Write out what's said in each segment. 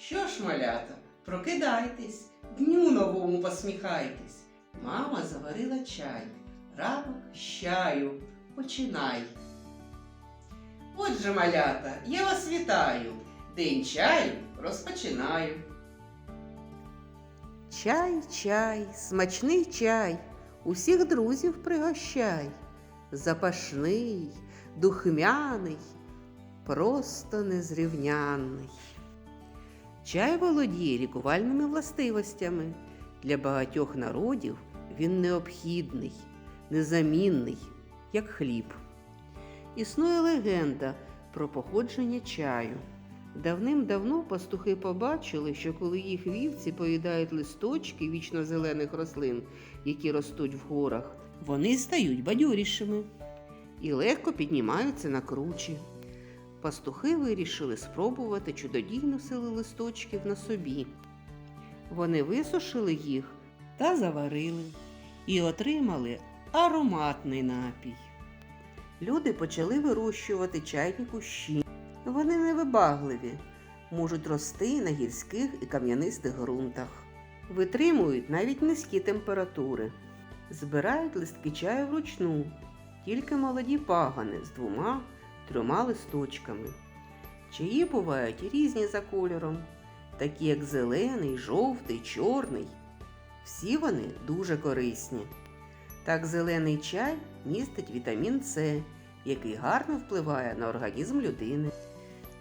Що ж, малята, прокидайтесь, дню новому посміхайтесь. Мама заварила чай, ранок чаю, починай. Отже, малята, я вас вітаю, день чаю розпочинаю. Чай, чай, смачний чай, усіх друзів пригощай. Запашний, духмяний, просто незрівнянний. Чай володіє лікувальними властивостями. Для багатьох народів він необхідний, незамінний, як хліб. Існує легенда про походження чаю. Давним-давно пастухи побачили, що коли їх вівці поїдають листочки вічно зелених рослин, які ростуть в горах, вони стають бадьорішими і легко піднімаються на кручі. Пастухи вирішили спробувати чудодійну силу листочків на собі. Вони висушили їх та заварили і отримали ароматний напій. Люди почали вирощувати чайні кущі. Вони невибагливі, можуть рости на гірських і кам'янистих ґрунтах, витримують навіть низькі температури, збирають листки чаю вручну, тільки молоді пагани з двома трьома листочками. Чаї бувають різні за кольором, такі як зелений, жовтий, чорний. Всі вони дуже корисні. Так, зелений чай містить вітамін С, який гарно впливає на організм людини.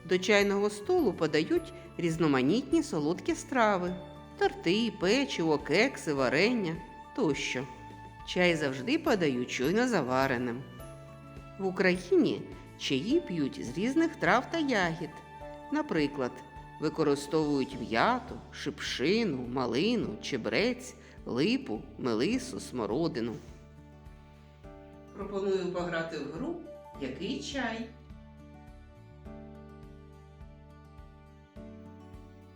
До чайного столу подають різноманітні солодкі страви, торти, печиво, кекси, варення тощо. Чай завжди подають щойно завареним. В Україні чаї п'ють з різних трав та ягід. Наприклад, використовують м'яту, шипшину, малину, чебрець, липу, мелису, смородину. Пропоную пограти в гру Який чай?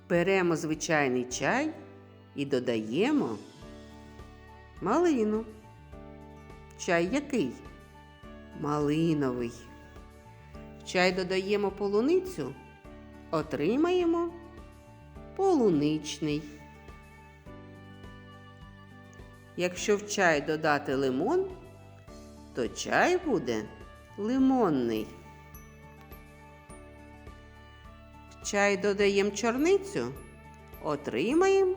Беремо звичайний чай і додаємо малину. Чай який? Малиновий. Чай додаємо полуницю, отримаємо полуничний. Якщо в чай додати лимон, то чай буде лимонний. В чай додаємо чорницю, отримаємо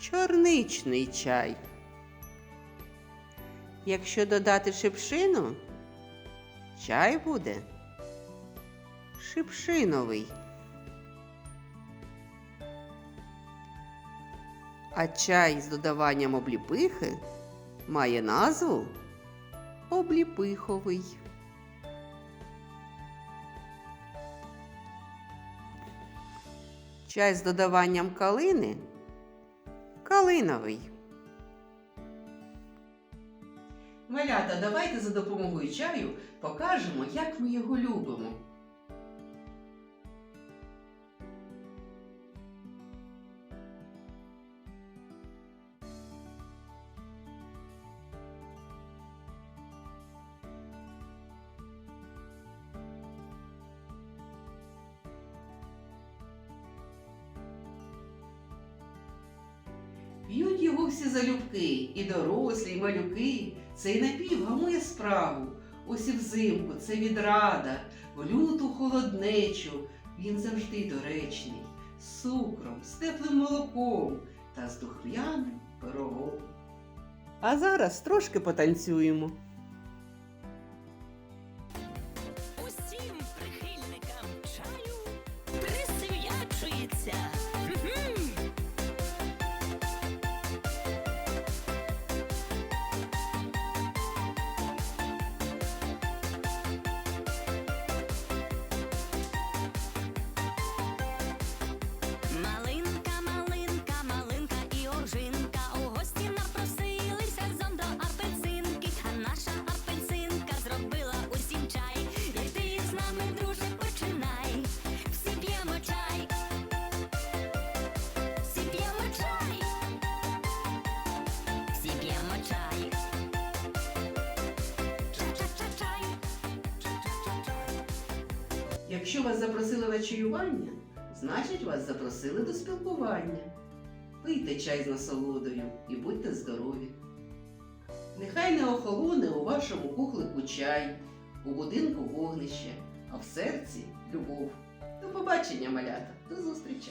чорничний чай. Якщо додати шипшину, чай буде шипшиновий. А чай з додаванням обліпихи має назву обліпиховий. Чай з додаванням калини калиновий. Малята, давайте за допомогою чаю покажемо, як ми його любимо. Всі залюбки, і дорослі, і малюки. Цей напів гамує справу. Ось і взимку це відрада, в люту холоднечу. Він завжди доречний, з цукром, з теплим молоком та з духмяним пирогом. А зараз трошки потанцюємо. Якщо вас запросили на чаювання, Значить, вас запросили до спілкування. Пийте чай з насолодою і будьте здорові. Нехай не охолоне у вашому кухлику чай, у будинку вогнище, а в серці любов. До побачення, малята, до зустрічі!